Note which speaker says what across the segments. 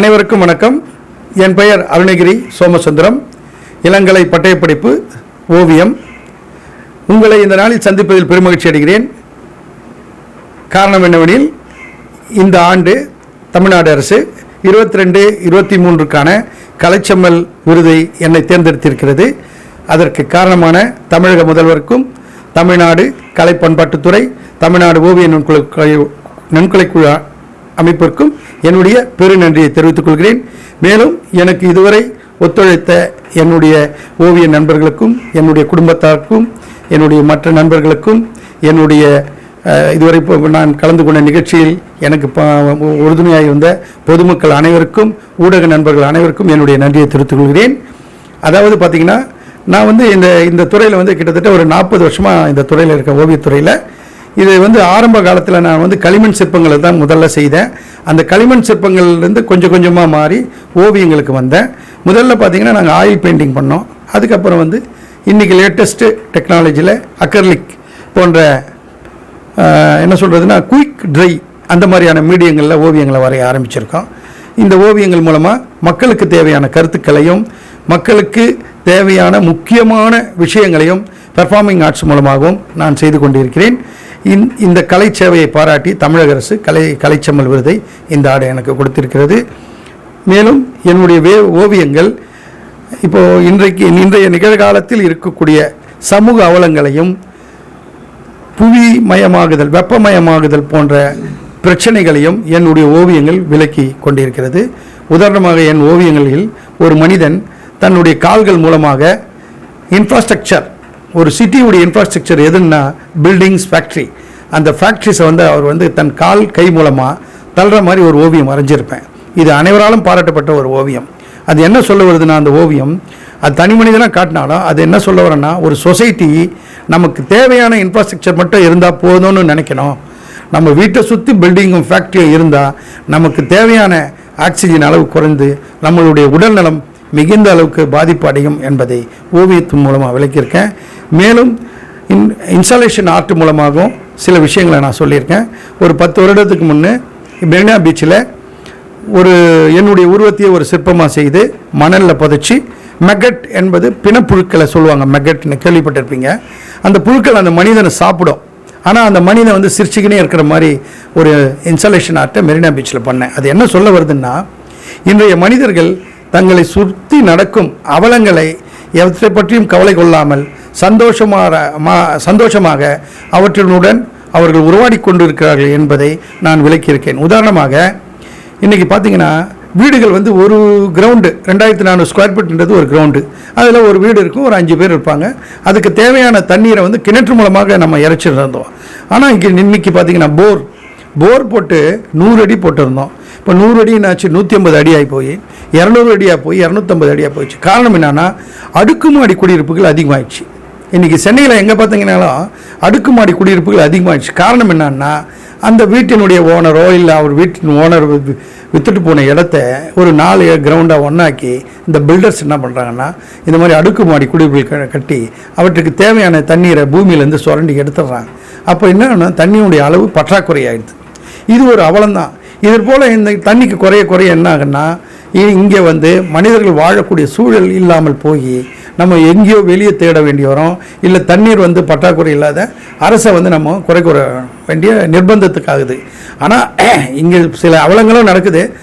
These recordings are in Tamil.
Speaker 1: அனைவருக்கும் வணக்கம். என் பெயர் அருணகிரி சோமசுந்தரம். இளங்கலை பட்டயப்படிப்பு ஓவியம். உங்களை இந்த நாளில் சந்திப்பதில் பெருமகிழ்ச்சி அடைகிறேன். காரணம் என்னவெனில் இந்த ஆண்டு தமிழ்நாடு அரசு இருபத்தி ரெண்டு இருபத்தி மூன்றுக்கான கலைச்செம்மல் விருதை என்னை தேர்ந்தெடுத்திருக்கிறது. அதற்கு காரணமான தமிழக முதல்வருக்கும் தமிழ்நாடு கலை பண்பாட்டுத்துறை தமிழ்நாடு ஓவிய நுண்குழு நுண்கலைக்குழு அமைப்பிற்கும் என்னுடைய பெருநன்றியை தெரிவித்துக் கொள்கிறேன். மேலும் எனக்கு இதுவரை ஒத்துழைத்த என்னுடைய ஓவிய நண்பர்களுக்கும் என்னுடைய குடும்பத்தாருக்கும் என்னுடைய மற்ற நண்பர்களுக்கும் என்னுடைய இதுவரை இப்போ நான் கலந்து கொண்ட நிகழ்ச்சியில் எனக்கு உறுதுணையாக இருந்த பொதுமக்கள் அனைவருக்கும் ஊடக நண்பர்கள் அனைவருக்கும் என்னுடைய நன்றியை தெரிவித்துக் கொள்கிறேன். அதாவது பார்த்தீங்கன்னா நான் வந்து இந்த இந்த துறையில் வந்து கிட்டத்தட்ட ஒரு நாற்பது வருஷமாக இந்த துறையில் இருக்க ஓவியத்துறையில். இது வந்து ஆரம்ப காலத்தில் நான் வந்து களிமண் சிற்பங்களை தான் முதல்ல செய்தேன். அந்த களிமண் சிற்பங்கள்லேருந்து கொஞ்சம் கொஞ்சமாக மாறி ஓவியங்களுக்கு வந்தேன். முதல்ல பார்த்தீங்கன்னா நாங்கள் ஆயில் பெயிண்டிங் பண்ணோம். அதுக்கப்புறம் வந்து இன்றைக்கி லேட்டஸ்ட்டு டெக்னாலஜியில் அக்கர்லிக் போன்ற என்ன சொல்கிறதுனா குயிக் ட்ரை அந்த மாதிரியான மீடியங்களில் ஓவியங்களை வரைய ஆரம்பிச்சிருக்கோம். இந்த ஓவியங்கள் மூலமாக மக்களுக்கு தேவையான கருத்துக்களையும் மக்களுக்கு தேவையான முக்கியமான விஷயங்களையும் பெர்ஃபார்மிங் ஆர்ட்ஸ் மூலமாகவும் நான் செய்து கொண்டிருக்கிறேன். இந்த கலை சேவையை பாராட்டி தமிழக அரசு கலை கலைச்செம்மல் விருதை இந்த ஆடு எனக்கு கொடுத்திருக்கிறது. மேலும் என்னுடைய வே ஓவியங்கள் இப்போது இன்றைக்கு இன்றைய நிகழ்காலத்தில் இருக்கக்கூடிய சமூக அவலங்களையும் புவி மயமாகுதல் வெப்பமயமாகுதல் போன்ற பிரச்சனைகளையும் என்னுடைய ஓவியங்கள் விளக்கி கொண்டிருக்கிறது. உதாரணமாக என் ஓவியங்களில் ஒரு மனிதன் தன்னுடைய கால்கள் மூலமாக இன்ஃப்ராஸ்ட்ரக்சர் ஒரு சிட்டியுடைய இன்ஃப்ராஸ்ட்ரக்சர் எதுன்னா பில்டிங்ஸ் ஃபேக்ட்ரி அந்த ஃபேக்ட்ரிஸை வந்து அவர் வந்து தன் கால் கை மூலமாக தள்ளுற மாதிரி ஒரு ஓவியம் வரைஞ்சிருப்பேன். இது அனைவராலும் பாராட்டப்பட்ட ஒரு ஓவியம். அது என்ன சொல்ல வருதுன்னா அந்த ஓவியம் அது தனி மனிதனாக காட்டினாலும் அது என்ன சொல்ல வரேன்னா ஒரு சொசைட்டி நமக்கு தேவையான இன்ஃப்ராஸ்ட்ரக்சர் மட்டும் இருந்தால் போதும்னு நினைக்கணும். நம்ம வீட்டை சுற்றி பில்டிங்கும் ஃபேக்ட்ரியும் இருந்தால் நமக்கு தேவையான ஆக்சிஜன் அளவு குறைந்து நம்மளுடைய உடல்நலம் மிகுந்த அளவுக்கு பாதிப்பு அடையும் என்பதை ஓவியத்தின் மூலமாக விளக்கியிருக்கேன். மேலும் இன் இன்ஸ்டாலேஷன் ஆர்ட் மூலமாகவும் சில விஷயங்களை நான் சொல்லியிருக்கேன். ஒரு பத்து வருடத்துக்கு முன்னே மெரினா பீச்சில் ஒரு என்னுடைய உருவத்தையே ஒரு சிற்பமாக செய்து மணலில் புதைச்சி மெகட் என்பது பிணப்புழுக்களை சொல்லுவாங்க. மெகட்னு கேள்விப்பட்டிருப்பீங்க. அந்த புழுக்கள் அந்த மனிதனை சாப்பிடும். ஆனால் அந்த மனிதன் வந்து சிரிச்சுக்கினே இருக்கிற மாதிரி ஒரு இன்ஸ்டாலேஷன் ஆர்ட்டை மெரினா பீச்சில் பண்ணேன். அது என்ன சொல்ல வருதுன்னா இன்றைய மனிதர்கள் தங்களை சுற்றி நடக்கும் அவலங்களை எவற்றை பற்றியும் கவலை கொள்ளாமல் சந்தோஷமாக மா- சந்தோஷமாக அவற்றினுடன் அவர்கள் உருவாடி கொண்டிருக்கிறார்கள் என்பதை நான் விளக்கியிருக்கேன். உதாரணமாக இன்றைக்கி பார்த்தீங்கன்னா வீடுகள் வந்து ஒரு கிரவுண்டு ரெண்டாயிரத்தி நானூறு ஸ்கொயர் ஃபீட்ன்றது ஒரு கிரவுண்டு அதில் ஒரு வீடு இருக்கும் ஒரு அஞ்சு பேர் இருப்பாங்க. அதுக்கு தேவையான தண்ணீரை வந்து கிணற்று மூலமாக நம்ம இறைச்சிட்டு இருந்தோம் ஆனால் இங்கே இன்னைக்கு பார்த்தீங்கன்னா போர் போர் போட்டு நூறு அடி போட்டிருந்தோம். இப்போ நூறு அடி என்னாச்சு? நூற்றி ஐம்பது அடி ஆகி போய். இரநூறு அடியாக போய் இரநூத்தம்பது அடியாக போயிடுச்சு. காரணம் என்னென்னா அடுக்குமாடி குடியிருப்புகள் அதிகமாகிடுச்சு இன்றைக்கி சென்னையில் எங்கே பார்த்தீங்கன்னாலும் அடுக்குமாடி குடியிருப்புகள் அதிகமாகிடுச்சு காரணம் என்னன்னா அந்த வீட்டினுடைய ஓனரோ இல்லை அவர் வீட்டின் ஓனர் விற்றுட்டு வித்துட்டு போன இடத்த ஒரு நாலு கிரவுண்டாக ஒன்றாக்கி இந்த பில்டர்ஸ் என்ன பண்ணுறாங்கன்னா இந்த மாதிரி அடுக்குமாடி குடியிருப்புகள் க- கட்டி அவற்றுக்கு தேவையான தண்ணீரை பூமியிலேருந்து சுரண்டி எடுத்துடுறாங்க. அப்போ என்னென்னா தண்ணியுடைய அளவு பற்றாக்குறை இது ஒரு அவலம்தான். இது போல் இந்த தண்ணிக்கு குறைய குறைய என்ன ஆகுன்னா இங்கே வந்து மனிதர்கள் வாழக்கூடிய சூழல் இல்லாமல் போய் நம்ம எங்கேயோ வெளியே தேட வேண்டி வரோம். இல்லை தண்ணீர் வந்து பற்றாக்குறை இல்லாத அரசை வந்து நம்ம குறை குற வேண்டிய நிர்பந்தத்துக்காகுது. ஆனால் இங்கே சில அவலங்களும் நடக்குது.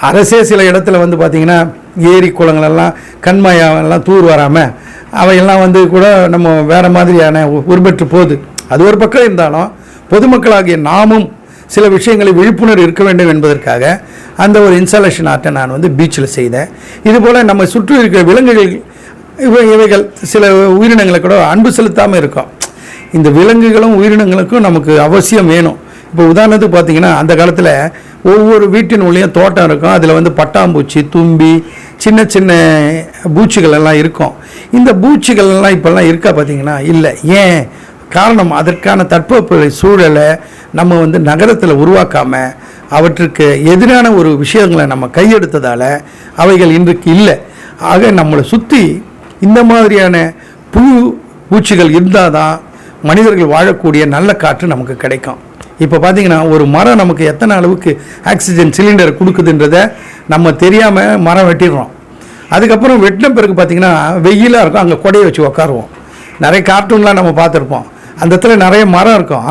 Speaker 1: அரசே சில இடத்துல வந்து பார்த்திங்கன்னா ஏரி குளங்களெல்லாம் கண்மாயெல்லாம் தூர் வராமல் அவையெல்லாம் வந்து கூட நம்ம வேறு மாதிரியான உருபெற்று போகுது. அது ஒரு பக்கம் இருந்தாலும் பொதுமக்களாகிய நாமும் சில விஷயங்களை விழிப்புணர்வு இருக்க வேண்டும் என்பதற்காக அந்த ஒரு இன்ஸ்டாலேஷன் ஆர்ட்டை நான் வந்து பீச்சில் செய்தேன். இதுபோல் நம்ம சுற்றி இருக்கிற விலங்குகள் இவை இவைகள் சில உயிரினங்களை கூட அன்பு செலுத்தாமல் இருக்கும். இந்த விலங்குகளும் உயிரினங்களுக்கும் நமக்கு அவசியம் வேணும். இப்போ உதாரணத்துக்கு பார்த்தீங்கன்னா அந்த காலத்தில் ஒவ்வொரு வீட்டின் உள்ளேயும் தோட்டம் இருக்கும். அதில் வந்து பட்டாம்பூச்சி தும்பி சின்ன சின்ன பூச்சிகள் எல்லாம் இருக்கும். இந்த பூச்சிகள் எல்லாம் இப்போல்லாம் இருக்கா பார்த்தீங்கன்னா இல்லை. ஏன்? காரணம் அதற்கான தட்பவெப்ப சூழலை நம்ம வந்து நகரத்தில் உருவாக்காம அவற்றுக்கு எதிரான ஒரு விஷயங்களை நம்ம கையெடுத்ததால் அவைகள் இன்றைக்கு இல்லை. ஆக நம்மளை சுற்றி இந்த மாதிரியான புழு பூச்சிகள் இருந்தால் தான் மனிதர்கள் வாழக்கூடிய நல்ல காற்று நமக்கு கிடைக்கும். இப்போ பார்த்தீங்கன்னா ஒரு மரம் நமக்கு எத்தனை அளவுக்கு ஆக்சிஜன் சிலிண்டர் கொடுக்குதுன்றத நம்ம தெரியாமல் மரம் வெட்டிடுறோம். அதுக்கப்புறம் வெட்டின பிறகு பார்த்தீங்கன்னா வெயிலாக இருக்கும். அங்கே கொடையை வச்சு உட்காருவோம் நிறைய கார்ட்டூன்லாம் நம்ம பார்த்துருப்போம். அந்த இடத்துல நிறைய மரம் இருக்கும்.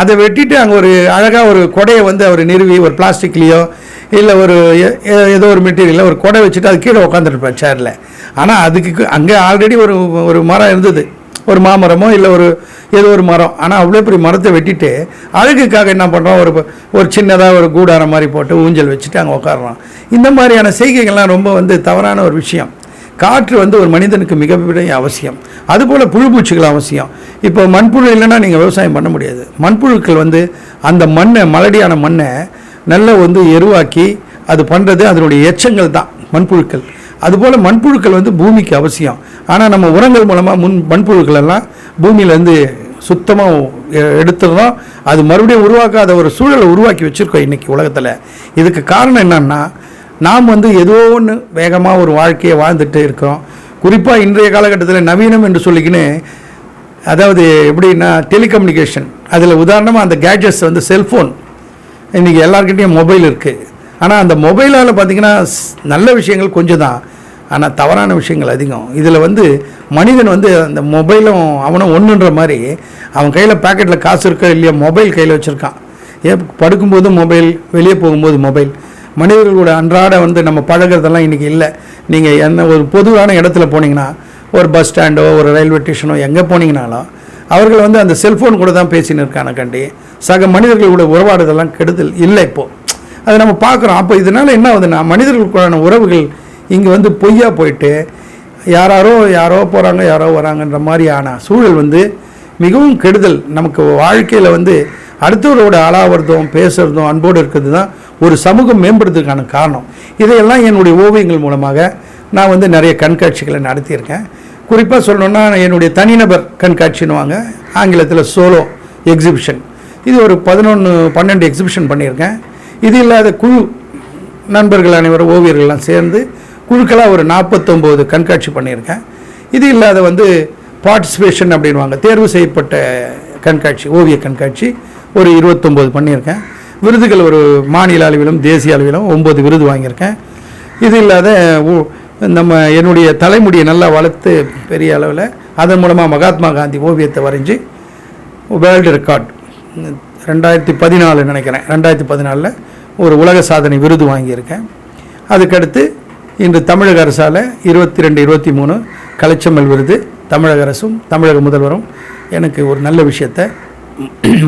Speaker 1: அதை வெட்டிட்டு அங்கே ஒரு அழகாக ஒரு கொடையை வந்து அவர் நிறுவி ஒரு பிளாஸ்டிக்லேயோ இல்லை ஒரு ஏதோ ஒரு மெட்டீரியலில் ஒரு கொடை வச்சுட்டு அது கீழே உட்காந்துருப்பேன் சேரில் ஆனால் அதுக்கு அங்கே ஆல்ரெடி ஒரு ஒரு மரம் இருந்தது. ஒரு மாமரமோ இல்லை ஒரு ஏதோ ஒரு மரம். ஆனால் அவ்வளோ பெரிய மரத்தை வெட்டிட்டு அழகுக்காக என்ன பண்ணுறோம் ஒரு ஒரு சின்னதாக ஒரு கூடாரம் மாதிரி போட்டு ஊஞ்சல் வச்சுட்டு அங்கே உட்காடுறோம் இந்த மாதிரியான செய்கைகள்லாம் ரொம்ப வந்து தவறான ஒரு விஷயம். காற்று வந்து ஒரு மனிதனுக்கு மிகப்பெரிய அவசியம். அதுபோல் புழுபூச்சிகள் அவசியம். இப்போ மண்புழு இல்லைன்னா நீங்கள் விவசாயம் பண்ண முடியாது. மண்புழுக்கள் வந்து அந்த மண்ணை மலடியான மண்ணை நல்லா வந்து எருவாக்கி அது பண்ணுறது அதனுடைய எச்சங்கள் தான் மண்புழுக்கள். அதுபோல் மண்புழுக்கள் வந்து பூமிக்கு அவசியம். ஆனால் நம்ம உரங்கள் மூலமாக முன் மண்புழுக்கள் எல்லாம் பூமியிலேருந்து சுத்தமாக எடுத்துடுறோம் அது மறுபடியும் உருவாக்காத ஒரு சூழலை உருவாக்கி வச்சுருக்கோம் இன்றைக்கி உலகத்தில். இதுக்கு காரணம் என்னன்னா நாம் வந்து ஏதோ ஒன்று வேகமாக ஒரு வாழ்க்கையை வாழ்ந்துட்டு இருக்கோம். குறிப்பாக இன்றைய காலகட்டத்தில் நவீனம் என்று சொல்லிக்கின்னு அதாவது எப்படின்னா டெலிகம்யூனிகேஷன் அதில் உதாரணமாக அந்த கேட்ஜெட்ஸ் வந்து செல்ஃபோன் இன்றைக்கி எல்லாருக்கிட்டேயும் மொபைல் இருக்குது ஆனால் அந்த மொபைலால் பார்த்திங்கன்னா ஸ்- நல்ல விஷயங்கள் கொஞ்சம் தான் ஆனால் தவறான விஷயங்கள் அதிகம். இதில் வந்து மனிதன் வந்து அந்த மொபைலும் அவனும் ஒன்றுன்ற மாதிரி அவன் கையில் பேக்கெட்டில் காசு இருக்கோ இல்லையா மொபைல் கையில் வச்சுருக்கான். ஏன் படுக்கும்போது மொபைல் வெளியே போகும்போது மொபைல் மனிதர்களோட அன்றாட வந்து நம்ம பழகுறதெல்லாம் இன்றைக்கி இல்லை. நீங்கள் என்ன ஒரு பொதுவான இடத்துல போனீங்கன்னா ஒரு பஸ் ஸ்டாண்டோ ஒரு ரயில்வே ஸ்டேஷனோ எங்கே போனீங்கனாலும் அவர்கள் வந்து அந்த செல்ஃபோன் கூட தான் பேசின்னு இருக்கான கண்டி. சக மனிதர்களோட உறவாடுதெல்லாம் கெடுதல் இல்லை இப்போது அதை நம்ம பார்க்குறோம். அப்போ இதனால் என்ன ஆகுதுன்னா மனிதர்களுக்குள்ளான உறவுகள் இங்கே வந்து பொய்யா போயிட்டு யாராரோ யாரோ போகிறாங்க யாரோ வராங்கன்ற மாதிரியான சூழல் வந்து மிகவும் கெடுதல். நமக்கு வாழ்க்கையில் வந்து அடுத்தவரோட அலாவறதும் பேசுகிறதும் அன்போடு இருக்கிறது தான் ஒரு சமூகம் மேம்படுறதுக்கான காரணம். இதையெல்லாம் என்னுடைய ஓவியங்கள் மூலமாக நான் வந்து நிறைய கண்காட்சிகளை நடத்தியிருக்கேன். குறிப்பாக சொல்லணுன்னா என்னுடைய தனிநபர் கண்காட்சின்னுவாங்க ஆங்கிலத்தில் சோலோ எக்ஸிபிஷன் இது ஒரு பதினொன்று பன்னெண்டு எக்ஸிபிஷன் பண்ணியிருக்கேன். இது இல்லாத குழு நண்பர்கள் அனைவரும் ஓவியர்கள்லாம் சேர்ந்து குழுக்களாக ஒரு நாற்பத்தொம்போது கண்காட்சி பண்ணியிருக்கேன். இது இல்லாத வந்து பார்ட்டிசிபேஷன் அப்படின்வாங்க தேர்வு செய்யப்பட்ட கண்காட்சி ஓவிய கண்காட்சி ஒரு இருபத்தொம்போது பண்ணியிருக்கேன். விருதுகள் ஒரு மாநில அளவிலும் தேசிய அளவிலும் ஒம்பது விருது வாங்கியிருக்கேன். இது இல்லாத நம்ம என்னுடைய தலைமுடியை நல்லா வளர்த்து பெரிய அளவில் அதன் மூலமாக மகாத்மா காந்தி ஓவியத்தை வரைஞ்சி வேர்ல்டு ரெக்கார்ட் ரெண்டாயிரத்தி பதினாலு நினைக்கிறேன் ரெண்டாயிரத்தி பதினாலில் ஒரு உலக சாதனை விருது வாங்கியிருக்கேன். அதுக்கடுத்து இன்று தமிழக அரசால் இருபத்தி ரெண்டு இருபத்தி மூணு கலைச்செம்மல் விருது தமிழக அரசும் தமிழக முதல்வரும் எனக்கு ஒரு நல்ல விஷயத்தை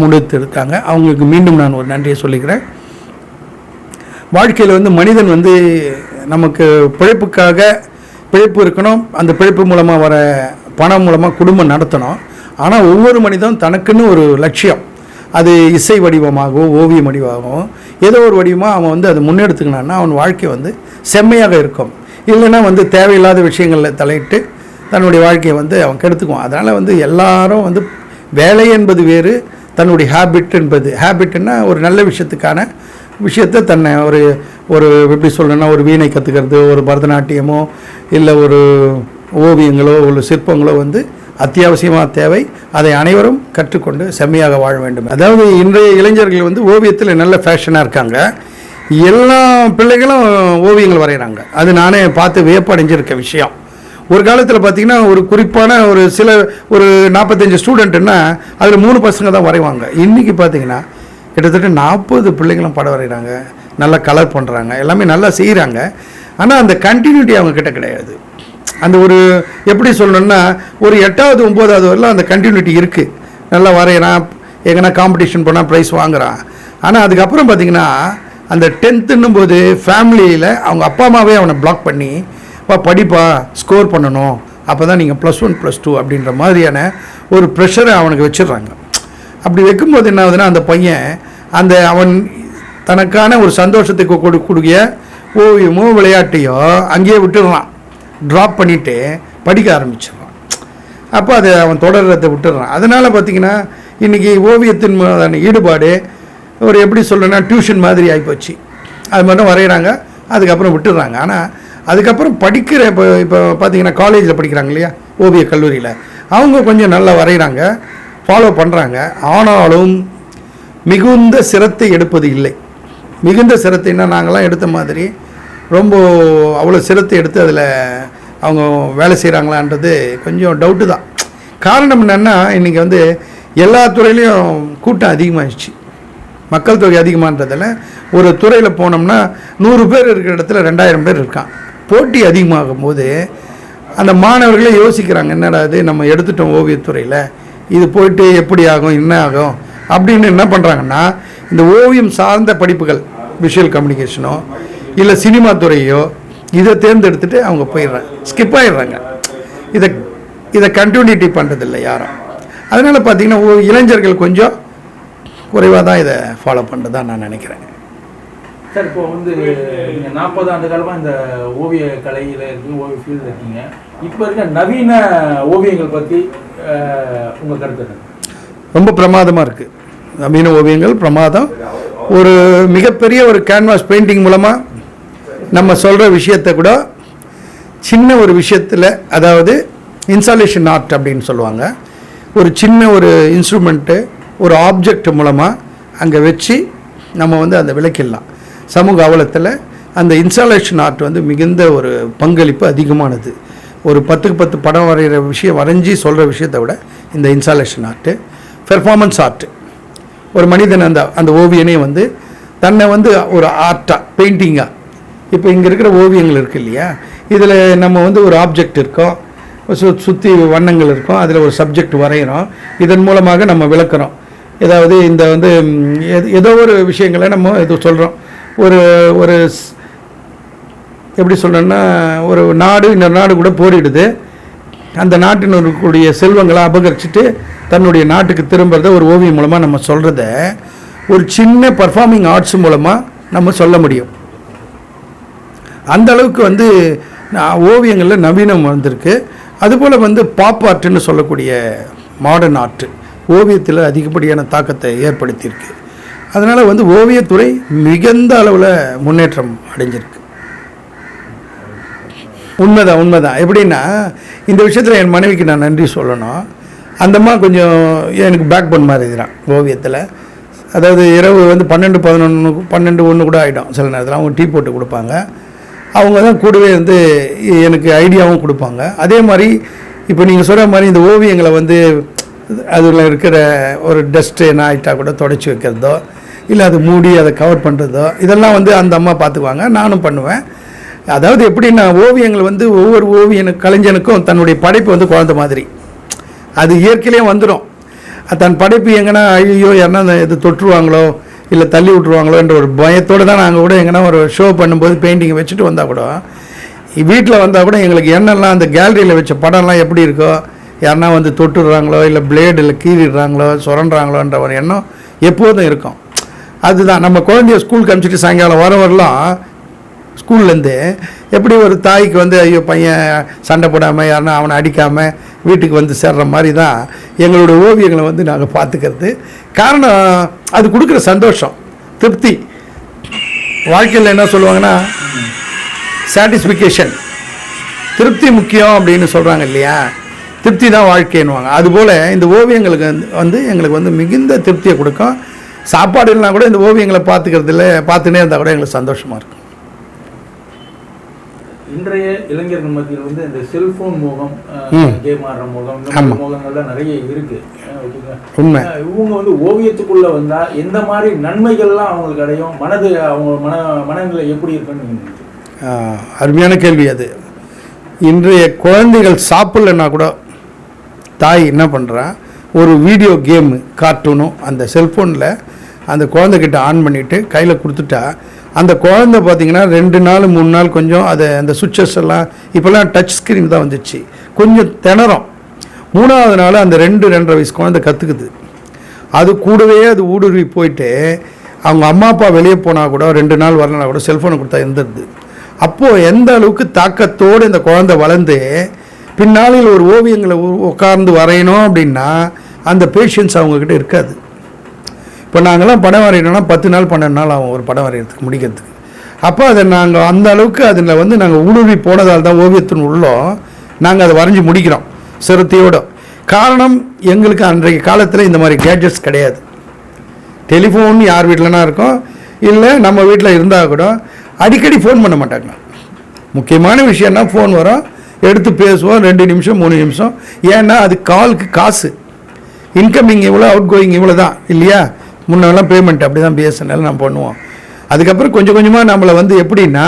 Speaker 1: முன்னெடுத்திருக்காங்க அவங்களுக்கு மீண்டும் நான் ஒரு நன்றியை சொல்லிக்கிறேன். வாழ்க்கையில் வந்து மனிதன் வந்து நமக்கு பிழைப்புக்காக பிழைப்பு இருக்கணும். அந்த பிழைப்பு மூலமாக வர பணம் மூலமாக குடும்பம் நடத்தணும். ஆனால் ஒவ்வொரு மனிதனும் தனக்குன்னு ஒரு லட்சியம். அது இசை வடிவமாகவோ ஓவிய வடிவமாகவோ ஏதோ ஒரு வடிவமாக அவன் வந்து அதை முன்னெடுத்துக்கினான்னா அவன் வாழ்க்கை வந்து செம்மையாக இருக்கும். இல்லைன்னா வந்து தேவையில்லாத விஷயங்களில் தலையிட்டு தன்னுடைய வாழ்க்கையை வந்து அவன் கெடுத்துக்குவான். அதனால் வந்து எல்லாரும் வந்து வேலை என்பது வேறு தன்னுடைய ஹேபிட் என்பது. ஹேபிட்னா ஒரு நல்ல விஷயத்துக்கான விஷயத்தை தன்னை ஒரு ஒரு எப்படி சொல்லணும்னா ஒரு வீணை கற்றுக்கிறது ஒரு பரதநாட்டியமோ இல்லை ஒரு ஓவியங்களோ ஒரு சிற்பங்களோ வந்து அத்தியாவசியமாக தேவை. அதை அனைவரும் கற்றுக்கொண்டு செம்மையாக வாழ வேண்டும். அதாவது இன்றைய இளைஞர்கள் வந்து ஓவியத்தில் நல்ல ஃபேஷனாக இருக்காங்க. எல்லா பிள்ளைகளும் ஓவியங்கள் வரைகிறாங்க அது நானே பார்த்து வியப்படைஞ்சிருக்க விஷயம். ஒரு காலத்தில் பார்த்தீங்கன்னா ஒரு குறிப்பான ஒரு சில ஒரு நாற்பத்தஞ்சு ஸ்டூடெண்ட்டுன்னா அதில் மூணு பசங்க தான் வரைவாங்க. இன்றைக்கி பார்த்தீங்கன்னா கிட்டத்தட்ட நாற்பது பிள்ளைங்களும் படம் வரைகிறாங்க. நல்லா கலர் பண்ணுறாங்க எல்லாமே நல்லா செய்கிறாங்க ஆனால் அந்த கண்டினியூட்டி அவங்க கிட்ட கிடையாது. அந்த ஒரு எப்படி சொல்லணும்னா ஒரு எட்டாவது ஒம்போதாவது வரலாம் அந்த கண்டினியூட்டி இருக்குது நல்லா வரைகிறான் எங்கன்னா காம்படிஷன் போனால் ப்ரைஸ் வாங்குகிறான் ஆனால் அதுக்கப்புறம் பார்த்தீங்கன்னா அந்த டென்த்துன்னும் போது ஃபேமிலியில் அவங்க அப்பா அம்மாவே அவனை பிளாக் பண்ணி பா படிப்பா ஸ்கோர் பண்ணணும். அப்போ தான் நீங்கள் ப்ளஸ் ஒன் ப்ளஸ் டூ அப்படின்ற மாதிரியான ஒரு ப்ரெஷரை அவனுக்கு வச்சிடுறாங்க. அப்படி வைக்கும்போது என்ன ஆகுதுன்னா அந்த பையன் அந்த அவன் தனக்கான ஒரு சந்தோஷத்துக்கு கொடுக்கக்கூடிய ஓவியமோ விளையாட்டையோ அங்கேயே விட்டுடுறான் ட்ராப் பண்ணிவிட்டு படிக்க ஆரம்பிச்சிடுறான். அப்போ அதை அவன் தொடர்றதை விட்டுடுறான். அதனால் பார்த்தீங்கன்னா இன்றைக்கி ஓவியத்தின் மீதான ஈடுபாடு ஒரு எப்படி சொல்கிறேன்னா டியூஷன் மாதிரி ஆகிப்போச்சு அது மட்டும் வரைகிறாங்க அதுக்கப்புறம் விட்டுடுறாங்க. ஆனால் அதுக்கப்புறம் படிக்கிற இப்போ இப்போ பார்த்தீங்கன்னா காலேஜில் படிக்கிறாங்க இல்லையா? ஓவிய கல்லூரியில். அவங்க கொஞ்சம் நல்லா வரைகிறாங்க ஃபாலோ பண்ணுறாங்க ஆனாலும் மிகுந்த சிரத்தை எடுப்பது இல்லை. மிகுந்த சிரத்தைன்னா நாங்களாம் எடுத்த மாதிரி ரொம்ப அவ்வளோ சிரத்தை எடுத்து அதில் அவங்க வேலை செய்கிறாங்களான்றது கொஞ்சம் டவுட்டு தான். காரணம் என்னென்னா இன்றைக்கி வந்து எல்லா துறையிலையும் கூட்டம் அதிகமாகிடுச்சு மக்கள் தொகை அதிகமானதில் ஒரு துறையில் போனோம்னா நூறு பேர் இருக்கிற இடத்துல ரெண்டாயிரம் பேர் இருக்கான். போட்டி அதிகமாகும் போது அந்த மாணவர்களே யோசிக்கிறாங்க என்னடா இது? நம்ம எடுத்துட்டோம் ஓவியத்துறையில் இது போயிட்டு எப்படி ஆகும்? என்ன ஆகும்? அப்படின்னு என்ன பண்ணுறாங்கன்னா இந்த ஓவியம் சார்ந்த படிப்புகள் விஷுவல் கம்யூனிகேஷனோ இல்லை சினிமா துறையோ இதை தேர்ந்தெடுத்துட்டு அவங்க போயிடுறாங்க. ஸ்கிப் ஆயிடுறாங்க. இதை இதை கண்டினியூட்டி பண்ணுறதில்ல யாரும். அதனால் பார்த்தீங்கன்னா ஓ- இளைஞர்கள் கொஞ்சம் குறைவாக தான் இதை ஃபாலோ பண்ணுறதா நான் நினைக்கிறேன்.
Speaker 2: சார் இப்போ வந்து நீங்கள் நாற்பது ஆண்டு காலமாக இந்த ஓவிய கலையில் இருக்கு ஓவிய ஃபீல்டில் இருக்கீங்க. இப்போ இருக்க நவீன ஓவியங்கள் பற்றி உங்கள் கருத்து
Speaker 1: ரொம்ப பிரமாதமாக இருக்குது நவீன ஓவியங்கள் பிரமாதம். ஒரு மிகப்பெரிய ஒரு கேன்வாஸ் பெயிண்டிங் மூலமாக நம்ம சொல்கிற விஷயத்தை கூட சின்ன ஒரு விஷயத்தில் அதாவது இன்ஸ்டாலேஷன் ஆர்ட் அப்படின்னு சொல்லுவாங்க. ஒரு சின்ன ஒரு இன்ஸ்ட்ருமெண்ட்டு ஒரு ஆப்ஜெக்ட் மூலமாக அங்கே வச்சு நம்ம வந்து அந்த விளக்கிடலாம். சமூக அவலத்தில் அந்த இன்ஸ்டாலேஷன் ஆர்ட் வந்து மிகுந்த ஒரு பங்களிப்பு அதிகமானது. ஒரு பத்துக்கு பத்து படம் வரைகிற விஷயம் வரைஞ்சி சொல்கிற விஷயத்தை விட இந்த இன்ஸ்டாலேஷன் ஆர்ட்டு பெர்ஃபார்மன்ஸ் ஆர்ட்டு ஒரு மனிதன் அந்த அந்த ஓவியனே வந்து தன்னை வந்து ஒரு ஆர்ட்டாக பெயிண்டிங்காக இப்போ இங்கே இருக்கிற ஓவியங்கள் இருக்குது இல்லையா? இதில் நம்ம வந்து ஒரு ஆப்ஜெக்ட் இருக்கோம். சு சுற்றி வண்ணங்கள் இருக்கும். அதில் ஒரு சப்ஜெக்ட் வரைகிறோம் இதன் மூலமாக நம்ம விளக்குறோம். ஏதாவது இந்த வந்து எது- ஏதோ ஒரு விஷயங்களை நம்ம இது சொல்கிறோம் ஒரு ஒரு எப்படி சொல்லணும்னா ஒரு நாடு இன்னொரு நாடு கூட போரிடுது. அந்த நாட்டினருக்குடைய இருக்கக்கூடிய செல்வங்களை அபகரிச்சுட்டு தன்னுடைய நாட்டுக்கு திரும்புறத ஒரு ஓவியம் மூலமாக நம்ம சொல்கிறத ஒரு சின்ன பர்ஃபார்மிங் ஆர்ட்ஸ் மூலமாக நம்ம சொல்ல முடியும். அந்த அளவுக்கு வந்து நான் ஓவியங்களில் நவீனம் வந்திருக்கு. அதுபோல் வந்து பாப் ஆர்ட்னு சொல்லக்கூடிய மாடர்ன் ஆர்ட் ஓவியத்தில் அதிகப்படியான தாக்கத்தை ஏற்படுத்தியிருக்கு. அதனால் வந்து ஓவியத்துறை மிகுந்த அளவில் முன்னேற்றம் அடைஞ்சிருக்கு. உண்மைதான் உண்மைதான் எப்படின்னா இந்த விஷயத்தில் என் மனைவிக்கு நான் நன்றி சொல்லணும். அந்தம்மா கொஞ்சம் எனக்கு பேக் போன் மாதிரி இருக்கிறான் ஓவியத்தில். அதாவது இரவு வந்து பன்னெண்டு பதினொன்று பன்னெண்டு ஒன்று கூட ஆகிடும் சில நேரத்தில் அவங்க டீ போட்டு கொடுப்பாங்க. அவங்க தான் கூடவே வந்து எனக்கு ஐடியாவும் கொடுப்பாங்க. அதே மாதிரி இப்போ நீங்கள் சொல்கிற மாதிரி இந்த ஓவியங்களை வந்து அதில் இருக்கிற ஒரு டஸ்ட்டு என்ன ஆகிட்டா கூட தொடச்சி வைக்கிறதோ இல்லை அது மூடி அதை கவர் பண்ணுறதோ இதெல்லாம் வந்து அந்த அம்மா பார்த்துக்குவாங்க. நானும் பண்ணுவேன். அதாவது எப்படின்னா ஓவியங்கள் வந்து ஒவ்வொரு ஓவியனு கலைஞனுக்கும் தன்னுடைய படைப்பு வந்து குழந்த மாதிரி. அது இயற்கையிலே வந்துடும் தன் படைப்பு எங்கன்னா ஐயோ யாருன்னா இது தொற்றுவாங்களோ இல்லை தள்ளி விட்டுருவாங்களோ என்ற ஒரு பயத்தோடு தான் நாங்கள் கூட எங்கன்னா ஒரு ஷோ பண்ணும்போது பெயிண்டிங்கை வச்சுட்டு வந்தால் கூட வீட்டில் வந்தால் கூட எங்களுக்கு என்னெல்லாம் அந்த கேலரியில் வச்ச படம்லாம் எப்படி இருக்கோ யாருன்னா வந்து தொட்டுடுறாங்களோ இல்லை பிளேடில் கீறிடுறாங்களோ சுரண்டுறாங்களோன்ற ஒரு எண்ணம் எப்போதும் இருக்கும். அதுதான். நம்ம குழந்தைய ஸ்கூலுக்கு அனுப்பிச்சிட்டு சாயங்காலம் வர வரலாம். ஸ்கூல்லேருந்து எப்படி ஒரு தாய்க்கு வந்து ஐயோ பையன் சண்டை போடாமல் யாருன்னா அவனை அடிக்காமல் வீட்டுக்கு வந்து சேர்ற மாதிரி தான் எங்களோட ஓவியங்களை வந்து நாங்கள் பார்த்துக்கிறது. காரணம் அது கொடுக்குற சந்தோஷம் திருப்தி. வாழ்க்கையில் என்ன சொல்லுவாங்கன்னா சாட்டிஸ்ஃபிகேஷன் திருப்தி முக்கியம் அப்படின்னு சொல்கிறாங்க இல்லையா? திருப்தி தான் வாழ்க்கைன்னுவாங்க. அதுபோல் இந்த ஓவியங்களுக்கு வந்து- வந்து எங்களுக்கு வந்து மிகுந்த திருப்தியை கொடுக்கும். சாப்பாடு இல்லைனா கூட இந்த ஓவியங்களை பார்த்துக்கிறதுல பார்த்துனே இருந்தால் கூட எங்களுக்கு சந்தோஷமாக இருக்கும்.
Speaker 2: இன்றைய இளைஞர்கள் மத்தியில் வந்து இந்த செல்போன் மோகம்
Speaker 1: ம்.
Speaker 2: கேம் ஆடுற மோகம் இந்த மோகங்கள்லாம் நிறைய இருக்கு?
Speaker 1: உண்மை.
Speaker 2: இவங்க வந்து ஓவியத்துக்குள்ள வந்தா எந்த மாதிரி நன்மைகள்லாம் அவங்களுக்கு அடையும்? மனது அவங்க மன மனநிலை எப்படி இருக்குன்னு
Speaker 1: அருமையான கேள்வி அது. இன்றைய குழந்தைகள் சாப்பிட்லன்னா கூட தாய் என்ன பண்ணுறா ஒரு வீடியோ கேமு கார்ட்டூனும் அந்த செல்ஃபோனில் அந்த குழந்தைக்கிட்ட ஆன் பண்ணிவிட்டு கையில் கொடுத்துட்டா அந்த குழந்தை பார்த்திங்கன்னா ரெண்டு நாள் மூணு நாள் கொஞ்சம் அதை அந்த சுவிட்சஸ் எல்லாம் இப்போல்லாம் டச் ஸ்க்ரீன் தான் வந்துச்சு. கொஞ்சம் திணறும். மூணாவது நாள் அந்த ரெண்டு ரெண்டரை வயசு குழந்தை கற்றுக்குது அது கூடவே அது ஊடுருவி போயிட்டு அவங்க அம்மா அப்பா வெளியே போனால் கூட ரெண்டு நாள் வரலனா கூட செல்ஃபோனை கொடுத்தா இருந்துருது அப்போது எந்த அளவுக்கு தாக்கத்தோடு இந்த குழந்தை வளர்ந்து பின்னாளில் ஒரு ஓவியங்களை உ- உட்கார்ந்து வரையணும் அப்படின்னா அந்த பேஷன்ஸ் அவங்கக்கிட்ட இருக்காது. இப்போ நாங்கள்லாம் படம் வரையணும்னா பத்து நாள் பன்னெண்டு நாள் ஆகும் ஒரு படம் வரைகிறதுக்கு முடிக்கிறதுக்கு. அப்போ அதை நாங்கள் அந்த அளவுக்கு அதில் வந்து நாங்கள் ஊடுருவி போனதால் தான் ஓவியத்தின் உள்ளோம் நாங்கள் அதை வரைஞ்சி முடிக்கிறோம் சிறுத்தையோட. காரணம் எங்களுக்கு அன்றைய காலத்தில் இந்த மாதிரி கேட்ஜெட்ஸ் கிடையாது. டெலிஃபோன் யார் வீட்டிலனா இருக்கும் இல்லை நம்ம வீட்டில் இருந்தால் கூட அடிக்கடி ஃபோன் பண்ண மாட்டாங்க. முக்கியமான விஷயம்னா ஃபோன் வரும் எடுத்து பேசுவோம் ரெண்டு நிமிஷம் மூணு நிமிஷம். ஏன்னா அது காலுக்கு காசு. இன்கமிங் இவ்வளோ அவுட் கோயிங் இவ்வளோ தான் இல்லையா? முன்னெல்லாம் பேமெண்ட் அப்படி தான் பிஎஸ்என்எல் நம்ம பண்ணுவோம். அதுக்கப்புறம் கொஞ்சம் கொஞ்சமாக நம்மளை வந்து எப்படின்னா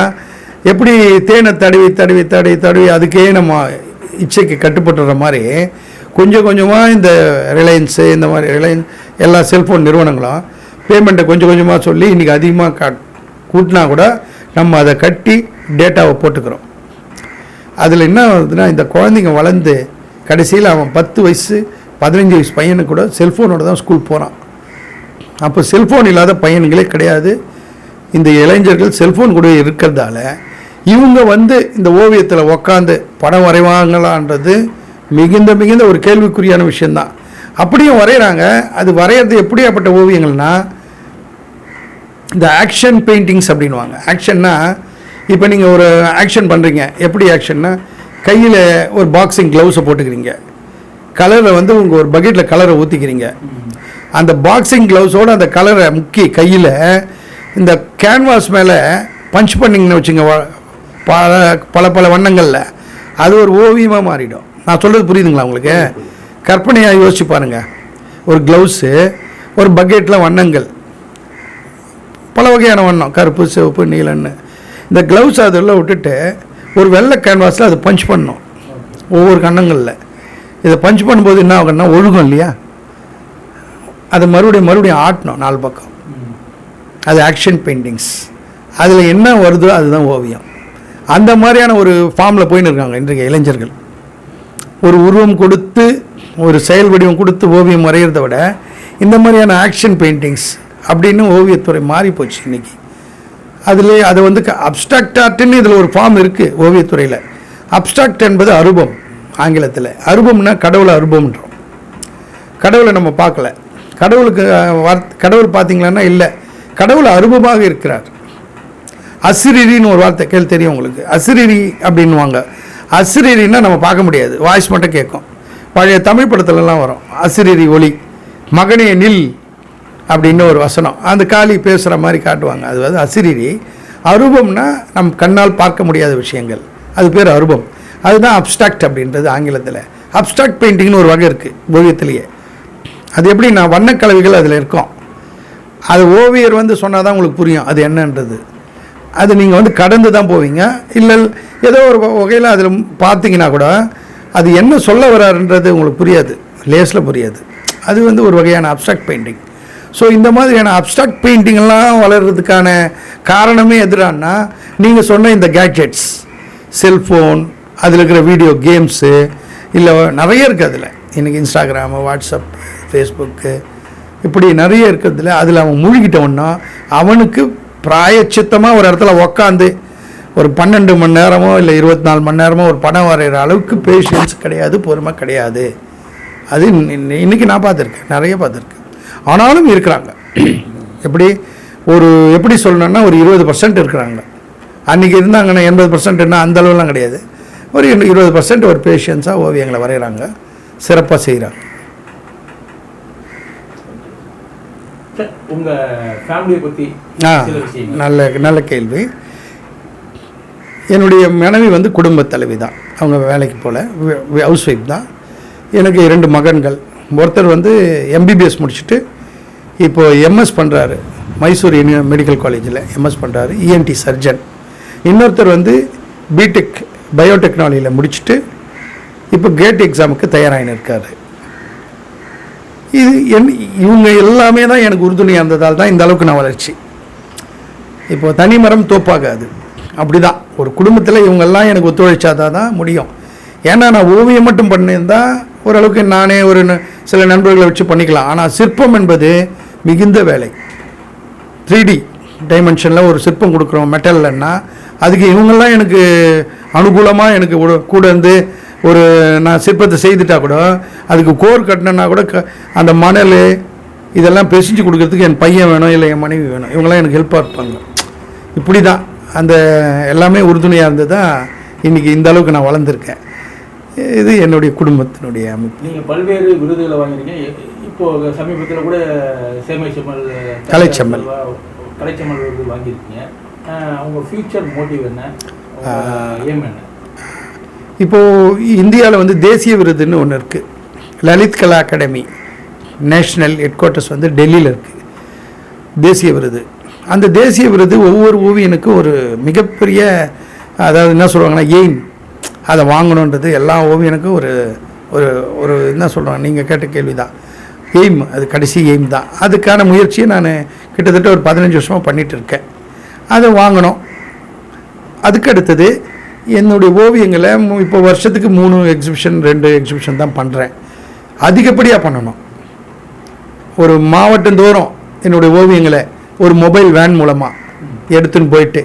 Speaker 1: எப்படி தேனை தடவி தடவி தடவி தடவி அதுக்கே நம்ம இச்சைக்கு கட்டுப்பட்டுற மாதிரி கொஞ்சம் கொஞ்சமாக இந்த ரிலையன்ஸு இந்த மாதிரி ரிலையன்ஸ் எல்லா செல்ஃபோன் நிறுவனங்களும் பேமெண்ட்டை கொஞ்சம் கொஞ்சமாக சொல்லி இன்றைக்கி அதிகமாக கா கூட்டினா கூட நம்ம அதை கட்டி டேட்டாவை போட்டுக்கிறோம். அதில் என்ன ஆகுதுன்னா இந்த குழந்தைங்க வளர்ந்து கடைசியில் அவன் பத்து வயசு பதினஞ்சு வயசு பையனுக்கு கூட செல்ஃபோனோட தான் ஸ்கூல் போகிறான் அப்போ செல்ஃபோன் இல்லாத பையன்களே கிடையாது. இந்த இளைஞர்கள் செல்ஃபோன் கூட இருக்கிறதால இவங்க வந்து இந்த ஓவியத்தில் உக்காந்து படம் வரைவாங்களான்றது மிகுந்த மிகுந்த ஒரு கேள்விக்குறியான விஷயந்தான் அப்படியும் வரைகிறாங்க அது வரைகிறது எப்படியாப்பட்ட ஓவியங்கள்னா இந்த ஆக்ஷன் பெயிண்டிங்ஸ் அப்படின்வாங்க ஆக்ஷன்னா இப்போ நீங்கள் ஒரு ஆக்ஷன் பண்ணுறீங்க எப்படி ஆக்ஷன்னா கையில் ஒரு பாக்ஸிங் க்ளவுஸை போட்டுக்கிறீங்க. கலரில் வந்து உங்கள் ஒரு பக்கெட்டில் கலரை ஊற்றிக்கிறீங்க அந்த பாக்ஸிங் க்ளவுஸோடு அந்த கலரை முக்கி கையில் இந்த கேன்வாஸ் மேலே பஞ்ச் பண்ணிங்கன்னு வச்சுங்க பல பல பல வண்ணங்களில். அது ஒரு ஓவியமாக மாறிடும். நான் சொல்கிறது புரியுதுங்களா உங்களுக்கு? கற்பனையாக யோசிச்சு பாருங்கள் ஒரு க்ளவுஸு ஒரு பக்கெட்டில் வண்ணங்கள். பல வகையான வண்ணம். கருப்பு சிவப்பு நீலன்னு. இந்த க்ளவுஸ் அதில் விட்டுட்டு ஒரு வெள்ளை கேன்வாஸில் அதை பஞ்ச் பண்ணணும். ஒவ்வொரு கண்ணங்களில். இதை பஞ்ச் பண்ணும்போது என்ன ஆகும்னா ஒழுகும் இல்லையா? அதை மறுபடியும் மறுபடியும் ஆட்டணும் நாலு பக்கம். அது ஆக்ஷன் பெயிண்டிங்ஸ் அதில் என்ன வருதோ அதுதான் ஓவியம். அந்த மாதிரியான ஒரு ஃபார்மில் போயின்னு இருக்காங்க இன்றைக்கு இளைஞர்கள். ஒரு உருவம் கொடுத்து ஒரு செயல் வடிவம் கொடுத்து ஓவியம் வரைகிறத விட இந்த மாதிரியான ஆக்ஷன் பெயிண்டிங்ஸ் அப்படின்னு ஓவியத்துறை மாறி போச்சு இன்னைக்கு. அதில் அது வந்து அப்ஸ்ட்ராக்ட் ஆர்ட்டுன்னு இதில் ஒரு ஃபார்ம் இருக்குது ஓவியத்துறையில். அப்ஸ்ட்ராக்ட் என்பது அருபம் ஆங்கிலத்தில். அருபம்னா கடவுளை அருபம்ன்றோம். கடவுளை நம்ம பார்க்கல. கடவுளுக்கு கடவுள் பார்த்தீங்களான்னா இல்லை. கடவுள் அருபமாக இருக்கிறார். அசிரிரின்னு ஒரு வார்த்தை கேள்வி தெரியும் உங்களுக்கு. அசிரிரி அப்படின்வாங்க அசிரிரின்னா நம்ம பார்க்க முடியாது. வாய்ஸ் மட்டும் கேட்கும். பழைய தமிழ் படத்துலலாம் வரும். அசிரிரி ஒளி மகனே நில் அப்படின்னு ஒரு வசனம். அந்த காளி பேசுகிற மாதிரி காட்டுவாங்க. அது வந்து அசிரிரி. அருபம்னா நம் கண்ணால் பார்க்க முடியாத விஷயங்கள். அது பேர் அருபம் அதுதான் அப்டாக்ட் அப்படின்றது ஆங்கிலத்தில். அப்டாக்ட் பெயிண்டிங்னு ஒரு வகை இருக்குது ஓவியத்திலேயே. அது எப்படி? நான் வண்ணக்கலவைகள் அதில் இருக்கும். அது ஓவியர் வந்து சொன்னால் தான் உங்களுக்கு புரியும் அது என்னன்றது. அது நீங்கள் வந்து கடந்து தான் போவீங்க. இல்லை ஏதோ ஒரு வகையில் அதில் பார்த்தீங்கன்னா கூட அது என்ன சொல்ல வராருன்றது உங்களுக்கு புரியாது. லேஸில் புரியாது. அது வந்து ஒரு வகையான அப்ஸ்ட்ராக்ட் பெயிண்டிங் ஸோ இந்த மாதிரியான அப்ஸ்ட்ராக்ட் பெயிண்டிங்லாம் வளர்கிறதுக்கான காரணமே எதிரானா நீங்கள் சொன்ன இந்த கேட்ஜெட்ஸ் செல்ஃபோன் அதில் இருக்கிற வீடியோ கேம்ஸு இல்லை நிறைய இருக்குது அதில். இன்றைக்கி இன்ஸ்டாகிராமு வாட்ஸ்அப் ஃபேஸ்புக்கு இப்படி நிறைய இருக்கிறதுல அதில் அவன் மூழ்கிட்டவன்னா அவனுக்கு பிராயச்சித்தமாக ஒரு இடத்துல உக்காந்து ஒரு பன்னெண்டு மணி நேரமோ இல்லை இருபத்தி நாலு மணி நேரமோ ஒரு படம் வரைகிற அளவுக்கு பேஷன்ஸ் கிடையாது பொறுமை கிடையாது. அது இன்றைக்கி இன்னைக்கு நான் பார்த்துருக்கேன் நிறைய பார்த்துருக்கேன். ஆனாலும் இருக்கிறாங்க. எப்படி ஒரு எப்படி சொல்லணும்னா ஒரு இருபது பர்சன்ட் இருக்கிறாங்க. அன்றைக்கி இருந்தாங்கன்னா எண்பது பர்சன்ட்னா அந்தளவுலாம் கிடையாது. ஒரு இருபது பர்சன்ட் ஒரு பேஷன்ஸாக ஓவியங்களை வரைகிறாங்க சிறப்பாக செய்கிறாங்க
Speaker 2: சார் உங்க ஃபேமிலியை
Speaker 1: நல்ல நல்ல கேள்வி. என்னுடைய மனைவி வந்து குடும்ப தலைவி தான். அவங்க வேலைக்கு போகல ஹவுஸ் ஒய்ஃப் தான். எனக்கு இரண்டு மகன்கள். ஒருத்தர் வந்து எம்பிபிஎஸ் முடிச்சுட்டு இப்போ எம்எஸ் பண்ணுறாரு மைசூர் யூனி மெடிக்கல் காலேஜில் எம்எஸ் பண்ணுறாரு இஎன்டி சர்ஜன் இன்னொருத்தர் வந்து பிடெக் பயோடெக்னாலஜியில் முடிச்சுட்டு இப்போ கேட் எக்ஸாமுக்கு தயாராகின்னு இருக்காரு. இது என் இவங்க எல்லாமே தான் எனக்கு உறுதுணையாக இருந்ததால் தான் இந்த அளவுக்கு நான் வளர்ச்சி. இப்போ தனி மரம் தோப்பாகாது. அப்படிதான். ஒரு குடும்பத்தில் இவங்கெல்லாம் எனக்கு ஒத்துழைச்சாதான் தான் முடியும். ஏன்னா நான் ஓவியம் மட்டும் பண்ணியிருந்தா ஓரளவுக்கு நானே ஒரு ந- சில நண்பர்களை வச்சு பண்ணிக்கலாம். ஆனால் சிற்பம் என்பது மிகுந்த வேலை. த்ரீ டி டைமென்ஷனில் ஒரு சிற்பம் கொடுக்குறோம் மெட்டல்லன்னா அதுக்கு இவங்கெல்லாம் எனக்கு அனுகூலமாக எனக்கு கூட இருந்து ஒரு நான் சிற்பத்தை செய்துட்டா கூட அதுக்கு கோர் கட்டினேன்னா கூட க அந்த மணல் இதெல்லாம் பிசைஞ்சு கொடுக்கறதுக்கு என் பையன் வேணும் இல்லை என் மனைவி வேணும். இவங்கெல்லாம் எனக்கு ஹெல்ப்பாக இருப்பாங்க. இப்படி தான் அந்த எல்லாமே உறுதுணையாக இருந்து தான் இன்றைக்கி இந்த அளவுக்கு நான் வளர்ந்துருக்கேன். இது என்னுடைய குடும்பத்தினுடைய அமைப்பு.
Speaker 2: நீங்க பல்வேறு விருதுகளை வாங்குறீங்க எ- இப்ப இப்போ சமீபத்தில் கூட சேமை செம்மல்
Speaker 1: கலைச்செம்மல்.
Speaker 2: கலைச்செம்மல் விருது வாங்கியிருக்கீங்க. அஹ் உங்க ஃபியூச்சர் மோட்டிவ் என்ன? ஏம் என்ன?
Speaker 1: இப்போது இந்தியாவில் வந்து தேசிய விருதுன்னு ஒன்று இருக்குது Lalit Kala academy national headquarters வந்து டெல்லியில் இருக்குது தேசிய விருது. அந்த தேசிய விருது ஒவ்வொரு ஓவியனுக்கும் ஒரு மிகப்பெரிய அதாவது என்ன சொல்லுவாங்கன்னா எய்ம். அதை வாங்கணுன்றது எல்லா ஓவியனுக்கும் ஒரு ஒரு ஒரு என்ன சொல்கிறாங்க நீங்கள் கேட்ட கேள்வி தான் எய்ம் அது கடைசி எய்ம் தான். அதுக்கான முயற்சியை நான் கிட்டத்தட்ட ஒரு பதினஞ்சு வருஷமாக பண்ணிகிட்டு இருக்கேன். அதை வாங்கணும். அதுக்கு அடுத்தது என்னுடைய ஓவியங்களை மு- இப்போ வருஷத்துக்கு மூணு எக்ஸிபிஷன் ரெண்டு எக்ஸிபிஷன் தான் பண்ணுறேன் அதிகப்படியாக பண்ணணும். ஒரு மாவட்டந்தோறும் என்னுடைய ஓவியங்களை ஒரு மொபைல் வேன் மூலமாக எடுத்துன்னு போயிட்டு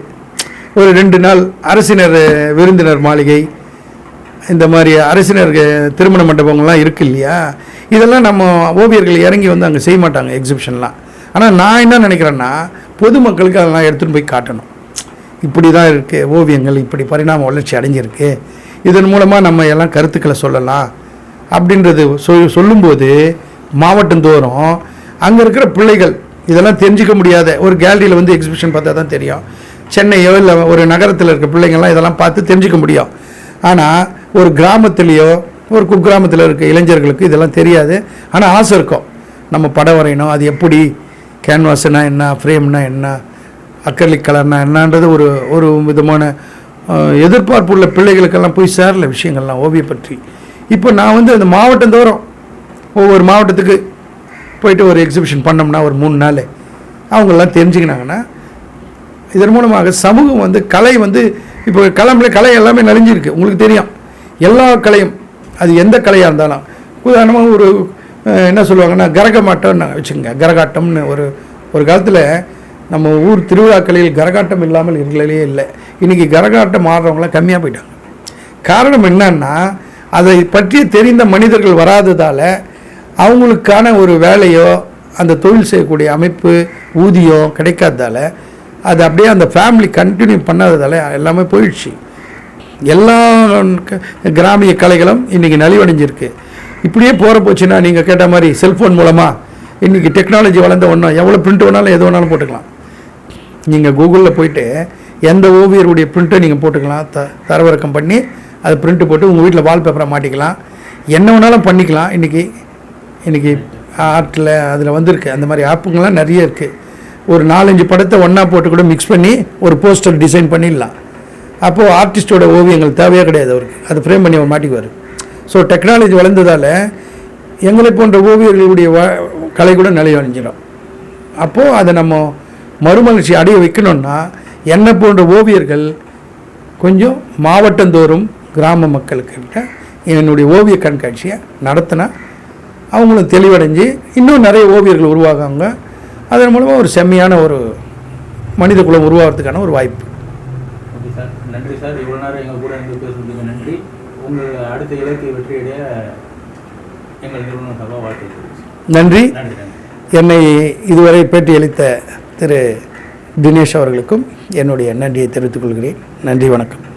Speaker 1: ஒரு ரெண்டு நாள் அரசினர் விருந்தினர் மாளிகை இந்த மாதிரி அரசினர் திருமண மண்டபங்கள்லாம் இருக்குது இல்லையா? இதெல்லாம் நம்ம ஓவியர்கள் இறங்கி வந்து அங்கே செய்ய மாட்டாங்க எக்ஸிபிஷன்லாம் ஆனால் நான் என்ன நினைக்கிறேன்னா பொதுமக்களுக்கு அதெல்லாம் எடுத்துன்னு போய் காட்டணும். இப்படி தான் இருக்குது ஓவியங்கள் இப்படி பரிணாம வளர்ச்சி அடைஞ்சிருக்கு. இதன் மூலமாக நம்ம எல்லாம் கருத்துக்களை சொல்லலாம். அப்படின்றது சொல் சொல்லும்போது மாவட்டந்தோறும் அங்கே இருக்கிற பிள்ளைகள் இதெல்லாம் தெரிஞ்சிக்க முடியாத ஒரு கேலரியில் வந்து எக்ஸிபிஷன் பார்த்தா தான் தெரியும். சென்னையோ இல்லை ஒரு நகரத்தில் இருக்க பிள்ளைங்கள்லாம் இதெல்லாம் பார்த்து தெரிஞ்சுக்க முடியும். ஆனால் ஒரு கிராமத்துலேயோ ஒரு குக்கிராமத்தில் இருக்க இளைஞர்களுக்கு இதெல்லாம் தெரியாது. ஆனால் ஆசை இருக்கும். நம்ம படம் வரையணும் அது எப்படி கேன்வாஸ்னால் என்ன ஃப்ரேம்னா என்ன அக்கர்லிக் கலர்னா என்னன்றது ஒரு ஒரு விதமான எதிர்பார்ப்பு உள்ள பிள்ளைகளுக்கெல்லாம் போய் சேரல விஷயங்கள்லாம் ஓவியம் பற்றி. இப்போ நான் வந்து அந்த மாவட்டந்தோறும் ஒவ்வொரு மாவட்டத்துக்கு போயிட்டு ஒரு எக்ஸிபிஷன் பண்ணோம்னா ஒரு மூணு நாள் அவங்கெல்லாம் தெரிஞ்சுக்கினாங்கன்னா இதன் மூலமாக சமூகம் வந்து கலை வந்து இப்போ களம்ல கலை எல்லாமே நலிஞ்சிருக்கு உங்களுக்கு தெரியும். எல்லா கலையும் அது எந்த கலையாக இருந்தாலும். உதாரணமாக ஒரு என்ன சொல்லுவாங்கன்னா கரகமாட்டம்னு வச்சுக்கோங்க. கரகாட்டம்னு ஒரு ஒரு காலத்தில் நம்ம ஊர் திருவிழாக்களில் கரகாட்டம் இல்லாமல் இருக்கலே இல்லை. இன்றைக்கி கரகாட்டம் ஆடுறவங்களாம் கம்மியாக போயிட்டாங்க. காரணம் என்னன்னா அதை பற்றி தெரிந்த மனிதர்கள் வராததால் அவங்களுக்கான ஒரு வேலையோ அந்த தொழில் செய்யக்கூடிய அமைப்பு ஊதியம் கிடைக்காததால அது அப்படியே அந்த ஃபேமிலி கண்டினியூ பண்ணாததால எல்லாமே போயிடுச்சு. எல்லா க- கிராமிய கலைகளும் இன்றைக்கி நலிவடைஞ்சிருக்கு. இப்படியே போகிற போச்சுன்னா நீங்கள் கேட்ட மாதிரி செல்ஃபோன் மூலமாக இன்றைக்கி டெக்னாலஜி வளர்ந்த ஒன்றும் எவ்வளோ பிரிண்ட் வேணாலும் எது வேணாலும் போட்டுக்கலாம். நீங்கள் கூகுளில் போயிட்டு எந்த ஓவியருடைய பிரிண்ட்டை நீங்கள் போட்டுக்கலாம் த தரவிறக்கம் பண்ணி அதை பிரிண்ட்டு போட்டு உங்கள் வீட்டில் வால்பேப்பரை மாட்டிக்கலாம். என்ன வேணாலும் பண்ணிக்கலாம். இன்றைக்கி இன்றைக்கி ஆர்ட்டில் அதில் வந்திருக்கு. அந்த மாதிரி ஆப்புங்கள்லாம் நிறைய இருக்குது ஒரு நாலஞ்சு படத்தை ஒன்றா போட்டு கூட மிக்ஸ் பண்ணி ஒரு போஸ்டர் டிசைன் பண்ணிடலாம். அப்போது ஆர்டிஸ்டோட ஓவியங்கள் தேவையே கிடையாது அவருக்கு. அது ஃப்ரேம் பண்ணி அவர் மாட்டிக்குவார். ஸோ டெக்னாலஜி வளர்ந்ததால் எங்களை போன்ற ஓவியர்களுடைய வ- கலை கூட நிலையடைஞ்சிடும் அப்போது அதை நம்ம மறுமலர்ச்சி அடைய வைக்கணும்னா என்னை போன்ற ஓவியர்கள் கொஞ்சம் மாவட்டந்தோறும் கிராம மக்களுக்கிட்ட என்னுடைய ஓவிய கண்காட்சியை நடத்தினா அவங்களும் தெளிவடைஞ்சு இன்னும் நிறைய ஓவியர்கள் உருவாகுவாங்க. அதன் மூலமாக ஒரு செம்மையான ஒரு மனித குலம் உருவாகிறதுக்கான ஒரு வாய்ப்பு.
Speaker 2: Okay sir. நன்றி சார். இவ்வளோ நேரம் எங்கள் கூட இருந்து பேசுறதுக்கு நன்றி. உங்கள் அடுத்த இலக்கு வெற்றியடைய எங்கள் நிறுவனம்
Speaker 1: நன்றி.
Speaker 2: நன்றி நன்றி.
Speaker 1: என்னை இதுவரை பேட்டியளித்த திரு தினேஷ் அவர்களுக்கும் என்னுடைய நன்றியை தெரிவித்துக் கொள்கிறேன். நன்றி வணக்கம்.